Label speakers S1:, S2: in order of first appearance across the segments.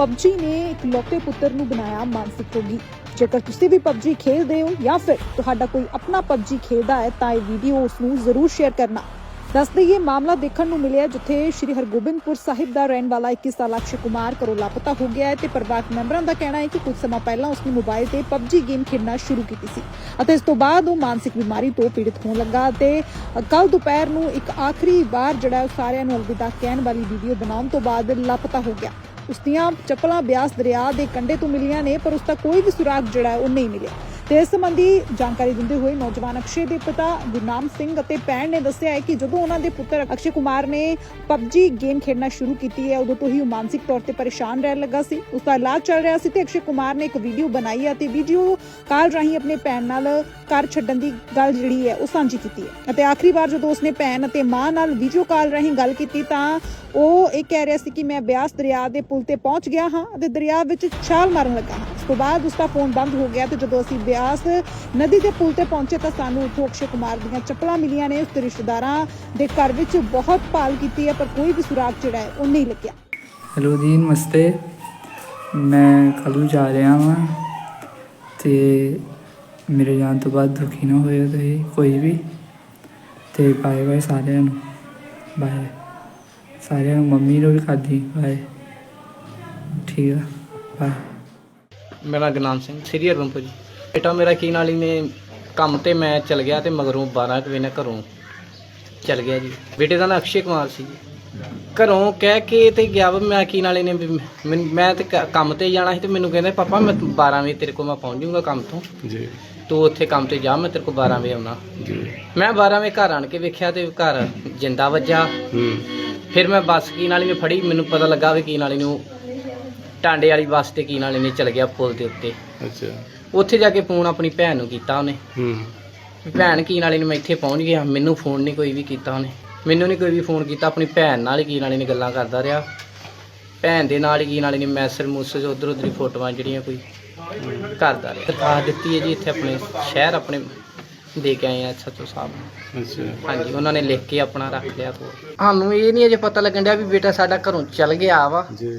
S1: PUBG ਨੇ ਇੱਕ ਲੋਕੇ ਪੁੱਤਰ ਨੂੰ ਬਣਾਇਆ ਮਾਨਸਿਕ ਰੋਗੀ। ਜੇਕਰ ਤੁਸੀਂ ਵੀ PUBG ਖੇਡਦੇ ਹੋ ਜਾਂ ਫਿਰ ਤੁਹਾਡਾ ਕੋਈ ਆਪਣਾ PUBG ਖੇਡਦਾ ਹੈ, ਤਾਂ ਇਹ ਵੀਡੀਓ ਉਸ ਨੂੰ ਜ਼ਰੂਰ ਸ਼ੇਅਰ ਕਰਨਾ। ਦੱਸ ਦਈਏ, ਮਾਮਲਾ ਦੇਖਣ ਨੂੰ ਮਿਲਿਆ ਜਿੱਥੇ ਸ਼੍ਰੀ ਹਰਗੋਬਿੰਦਪੁਰ ਸਾਹਿਬ ਦਾ ਰਹਿਣ ਵਾਲਾ 21 ਸਾਲਾ ਅਕਸ਼ੇ ਕੁਮਾਰ ਘਰੋਂ ਲਾਪਤਾ ਹੋ ਗਿਆ ਹੈ ਤੇ ਪਰਿਵਾਰਕ ਮੈਂਬਰਾਂ ਦਾ ਕਹਿਣਾ ਹੈ ਕਿ ਕੁਝ ਸਮਾਂ ਪਹਿਲਾਂ ਉਸਨੇ ਮੋਬਾਈਲ ਤੇ PUBG ਗੇਮ ਖੇਡਣਾ ਸ਼ੁਰੂ ਕੀਤੀ ਸੀ ਅਤੇ ਇਸ ਤੋਂ ਬਾਅਦ ਉਹ ਮਾਨਸਿਕ ਬਿਮਾਰੀ ਤੋਂ ਪੀੜਿਤ ਹੋਣ ਲੱਗਾ ਤੇ ਕੱਲ ਦੁਪਹਿਰ ਨੂੰ ਇੱਕ ਆਖਰੀ ਵਾਰ ਜਿਹੜਾ ਉਹ ਸਾਰਿਆਂ ਨੂੰ ਅਲਵਿਦਾ ਕਹਿਣ ਵਾਲੀ ਵੀਡੀਓ ਬਣਾਉਣ ਤੋਂ ਬਾਅਦ ਲਾਪਤਾ ਹੋ ਗਿਆ। ਉਸ ਦੀਆਂ ਚੱਪਲਾਂ ਬਿਆਸ ਦਰਿਆ ਦੇ ਕੰਢੇ ਤੋਂ ਮਿਲੀਆਂ ਨੇ, ਪਰ ਉਸ ਦਾ ਕੋਈ ਵੀ ਸੁਰਾਗ ਜਿਹੜਾ ਉਹ ਨਹੀਂ ਮਿਲਿਆ। ਤੇ ਇਸ ਸੰਬੰਧੀ ਜਾਣਕਾਰੀ ਦਿੰਦੇ ਹੋਏ ਨੌਜਵਾਨ ਅਕਸ਼ੇ ਦੇ ਪਿਤਾ ਗੁਰਨਾਮ ਸਿੰਘ ਅਤੇ ਭੈਣ ਨੇ ਦੱਸਿਆ ਹੈ ਕਿ ਜਦੋਂ ਉਹਨਾਂ ਦੇ ਪੁੱਤਰ ਅਕਸ਼ੇ ਕੁਮਾਰ ਨੇ ਪਬਜੀ ਗੇਮ ਖੇਡਣਾ ਸ਼ੁਰੂ ਕੀਤੀ ਹੈ, ਉਦੋਂ ਤੋਂ ਹੀ ਉਹ ਮਾਨਸਿਕ ਤੌਰ ਤੇ ਪਰੇਸ਼ਾਨ ਰਹਿਣ ਲੱਗਾ ਸੀ। ਉਸ ਦਾ ਇਲਾਜ ਚੱਲ ਰਿਹਾ ਸੀ ਤੇ ਅਕਸ਼ੇ ਕੁਮਾਰ ਨੇ ਇੱਕ ਵੀਡੀਓ ਬਣਾਈ ਹੈ ਤੇ ਵੀਡੀਓ ਕਾਲ ਰਾਹੀਂ ਆਪਣੇ ਭੈਣ ਨਾਲ ਘਰ ਛੱਡਣ ਦੀ ਗੱਲ ਜਿਹੜੀ ਹੈ ਉਹ ਸਾਂਝੀ ਕੀਤੀ ਹੈ। ਅਤੇ ਆਖਰੀ ਵਾਰ ਜਦੋਂ ਉਸਨੇ ਭੈਣ ਅਤੇ ਮਾਂ ਨਾਲ ਵੀਡੀਓ ਕਾਲ ਰਾਹੀਂ ਗੱਲ ਕੀਤੀ ਤਾਂ ਉਹ ਇਹ ਕਹਿ ਰਿਹਾ ਸੀ ਕਿ ਮੈਂ ਬਿਆਸ ਦਰਿਆ ਦੇ ਪੁਲ ਤੇ ਪਹੁੰਚ ਗਿਆ ਹਾਂ ਅਤੇ ਦਰਿਆ ਵਿੱਚ ਛਾਲ ਮਾਰਨ ਲੱਗਾ ਹਾਂ। ਉਸ ਤੋਂ ਬਾਅਦ ਉਸਦਾ ਫੋਨ ਬੰਦ ਹੋ ਗਿਆ ਤੇ ਜਦੋਂ ਅਸੀਂ ਬਿਆਸ ਨਦੀ ਦੇ ਪੁਲ ਤੇ ਪਹੁੰਚੇ ਤਾਂ ਸਾਨੂੰ ਉੱਥੋਂ ਅਕਸ਼ੇ ਕੁਮਾਰ ਦੀਆਂ ਚੱਪਲਾਂ ਮਿਲੀਆਂ ਨੇ ਉਸ ਦੇ ਰਿਸ਼ਤੇਦਾਰਾਂ ਦੇ ਘਰ ਵਿੱਚ ਬਹੁਤ ਭਾਲ ਕੀਤੀ ਹੈ, ਪਰ ਕੋਈ ਵੀ ਸੁਰਾਗ ਜਿਹੜਾ ਹੈ, ਉਹ ਨਹੀਂ ਲੱਗਿਆ।
S2: ਹੈਲੋ ਜੀ, ਨਮਸਤੇ। ਮੈਂ ਕੱਲ੍ਹ ਜਾ ਰਿਹਾ ਹਾਂ ਤੇ ਮੇਰੇ ਜਾਣ ਤੋਂ ਬਾਅਦ ਦੁਖੀ ਨਾ ਹੋਇਓ ਤੁਸੀਂ, ਕੋਈ ਵੀ। ਤੇ ਬਾਏ ਬਾਏ ਸਾਰਿਆਂ ਨੂੰ। ਬਾਏ ਸਾਰਿਆਂ ਨੂੰ ਮੰਮੀ ਨੂੰ ਵੀ ਖਾਦੀ ਬਾਏ ਠੀਕ ਆ ਬਾਏ
S3: ਮੇਰਾ ਨਾਮ ਗੁਰਨਾਮ ਸਿੰਘ ਸ੍ਰੀ ਹਰਗੋਬਿੰਦਪੁਰ ਜੀ। ਬੇਟਾ ਮੇਰਾ ਕੀ ਨਾਲ ਹੀ ਨੇ ਕੰਮ ਤੇ ਮੈਂ ਚਲ ਗਿਆ ਤੇ ਮਗਰੋਂ 12 ਕੁ ਵਜੇ ਨਾਲ ਘਰੋਂ ਚਲ ਗਿਆ ਜੀ। ਬੇਟੇ ਦਾ ਨਾਂ ਅਕਸ਼ੇ ਕੁਮਾਰ ਸੀ ਜੀ। ਘਰੋਂ ਕਹਿ ਕੇ ਤੇ ਗਿਆ ਵਾ ਮੈਂ ਕੀ ਨਾਲੇ ਨੇ ਵੀ ਮੈਨ- ਮੈਂ ਤੇ ਕ- ਕੰਮ ਤੇ ਜਾਣਾ ਸੀ ਤੇ ਮੈਨੂੰ ਕਹਿੰਦੇ ਪਾਪਾ ਮੈਂ 12 ਵਜੇ ਤੇਰੇ ਕੋਲ ਮੈਂ ਪਹੁੰਚ ਜਾਊਂਗਾ ਕੰਮ ਤੋਂ।
S4: ਜੀ।
S3: ਤੂੰ ਉੱਥੇ ਕੰਮ ਤੇ ਜਾ ਮੈਂ ਤੇਰੇ ਕੋਲ 12 ਵਜੇ ਆਉਣਾ।
S4: ਜੀ।
S3: ਮੈਂ 12 ਵਜੇ ਘਰ ਆਣ ਕੇ ਵੇਖਿਆ ਤੇ ਘਰ ਜਿੰਦਾ ਵੱਜਾ।
S4: ਹੂੰ।
S3: ਫਿਰ ਮੈਂ ਬੱਸ ਕੀ ਨਾਲੀ ਨੇ ਫੜੀ ਮੈਨੂੰ ਪਤਾ ਲੱਗਾ ਵੀ ਕੀ ਨਾਲੀ ਨੂੰ ਟਾਂਡੇ ਵਾਲੀ ਬੱਸ ਤੇ ਕੀ ਨਾਲੀ ਨੇ ਚਲ ਗਿਆ ਪੁਲ ਦੇ ਉੱਤੇ।
S4: ਅੱਛਾ।
S3: ਉੱਥੇ ਜਾ ਕੇ ਫੋਨ ਆਪਣੀ ਭੈਣ ਨੂੰ ਕੀਤਾ ਉਹਨੇ।
S4: ਹੂੰ।
S3: ਵੀ ਭੈਣ ਕੀ ਨਾਲੇ ਨੇ ਮੈਂ ਇੱਥੇ ਪਹੁੰਚ ਗਿਆ ਮੈਨੂੰ ਫੋਨ ਨਹੀਂ ਕੋਈ ਵੀ ਕੀਤਾ ਉਹਨੇ। ਮੈਨੂੰ ਨਹੀਂ ਕੋਈ ਵੀ ਫੋਨ ਕੀਤਾ ਆਪਣੀ ਭੈਣ ਨਾਲ ਹੀ ਕੀ ਨਾਲੇ ਨੇ ਗੱਲਾਂ ਕਰਦਾ ਰਿਹਾ। ਭੈਣ ਦੇ ਨਾਲ ਹੀ ਕੀ ਨਾਲੇ ਨੇ ਮੈਸੇਜ ਮੂਸੇਜ ਉਧਰ ਉਧਰ ਫੋਟੋਆਂ ਜਿਹੜੀਆਂ ਕੋਈ ਕਰਦਾ ਰਿਹਾ। ਦਰਖਾਸਤ ਦਿੱਤੀ ਹੈ ਜੀ ਇੱਥੇ ਆਪਣੇ ਸ਼ਹਿਰ ਆਪਣੇ ਦੇ ਕੇ ਆਏ ਆ ਸੱਚੋ ਸਾਹਿਬ
S4: ਅੱਛਾ।
S3: ਹਾਂਜੀ ਉਹਨਾਂ ਨੇ ਲਿਖ ਕੇ ਆਪਣਾ ਰੱਖ ਲਿਆ ਕੋਲ ਸਾਨੂੰ ਇਹ ਨਹੀਂ ਅਜੇ ਪਤਾ ਲੱਗਣ ਡਿਆ ਵੀ ਬੇਟਾ ਸਾਡਾ ਘਰੋਂ ਚਲ ਗਿਆ ਵਾ।
S4: ਜੀ।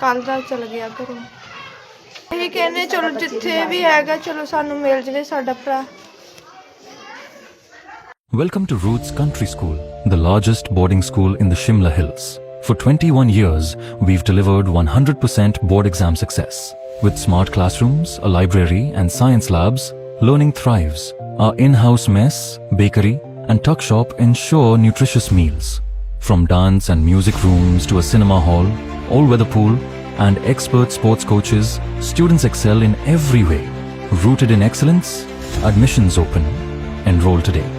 S5: ਕੱਲ ਦਾ ਚਲ ਗਿਆ ਘਰੋਂ ਇਹ ਕਹਿੰਦੇ ਚਲੋ ਜਿੱਥੇ ਵੀ ਹੈਗਾ ਚਲੋ ਸਾਨੂੰ ਮਿਲ ਜਵੇ ਸਾਡਾ ਭਰਾ
S6: Welcome to Roots Country School, the largest boarding school in the Shimla Hills. For 21 years, we've delivered 100% board exam success. With smart classrooms, a library, and science labs, learning thrives. Our in house mess, bakery, and tuck shop ensure nutritious meals. From dance and music rooms to a cinema hall, all weather pool, and expert sports coaches, students excel in every way. Rooted in excellence, admissions open. Enroll today.